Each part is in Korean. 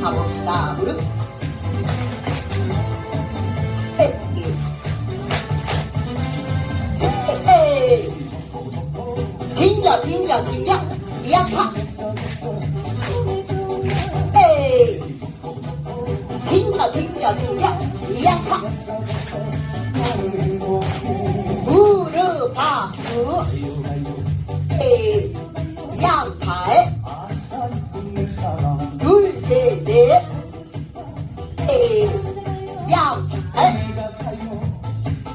가봅시다. 무릎. 에이. 에이. 빈자, 빈자, 빈자. 이약파. 에이. 빈자, 빈자, 빈자. 이약파. 무릎 박수. 에이. 양팔. 넷. 에이. 양팔.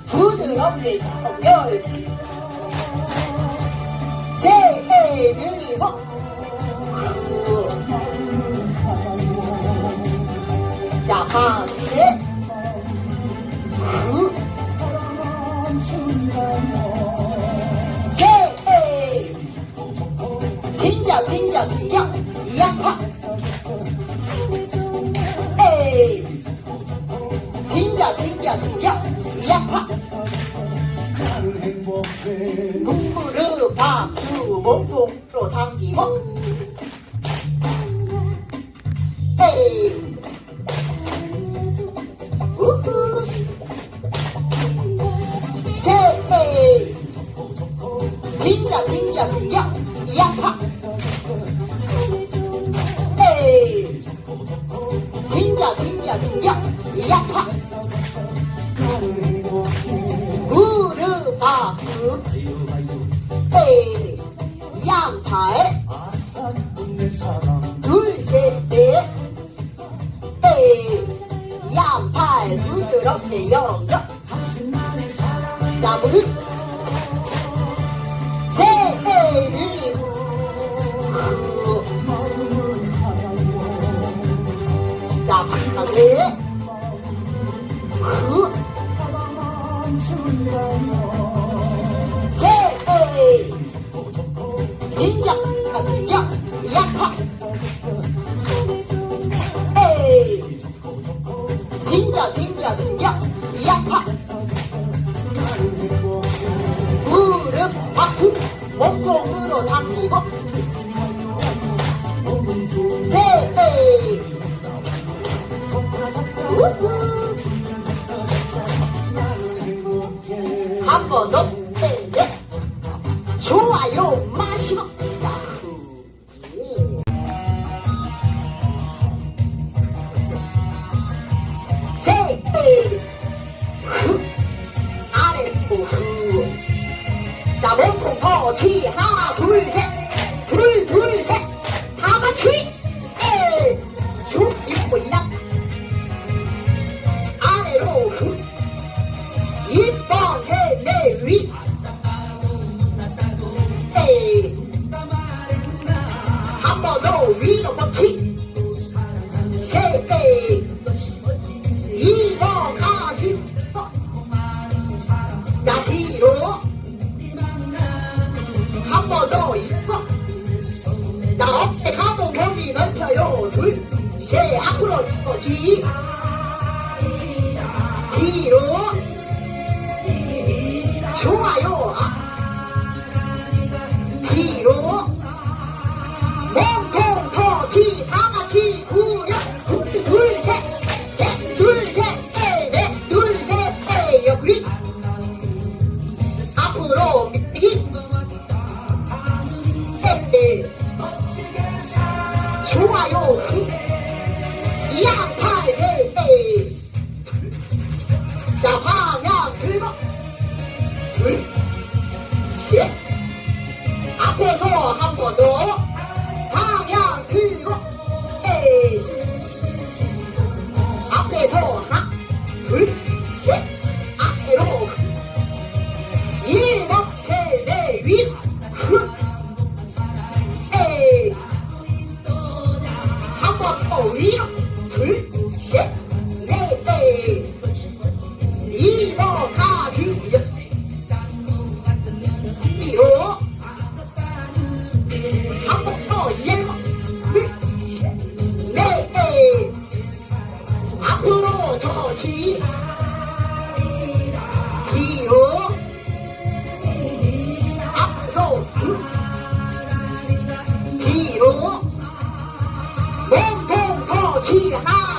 부드럽게. 세, 넷, 일곱. 구. 자, 반대. 구. 세, 넷. 긴자, 긴자, 긴자. 이약파. 긴자, 긴자, 긴자. 이약파. 무릎 박수 몸통으로 당기고 에이 우후 세에이 빈자 빈자 빈자 이약파 에이 빈자 빈자 빈자 이약파 부드럽게 영영 자 무릎 세에이 늘리고 자 세에이 무릎 박수 몸통으로 당기고. 세에이 우후. 한번 더, 터치. 하나, 둘, 셋. 둘, 둘, 셋. 다 같이. 에. 쭉, 입고, 약. 아래로, 후. 이뻐 세네 위 가동 범위 넓혀요 둘세 앞으로 이뻐지 뒤로 좋아요. 뒤로 몸통 터치 다 같이 구려 좋아요. 셋넷 자 방향 들고 둘, 셋. 앞에서 한 번 더. 방향 들고, 에이. 앞에서 하나, 둘, 위로. 둘, 셋, 넷, 에이. 일어나시. 뒤로 한번더 일곱 둘셋넷 앞으로 저시 뒤로 뒤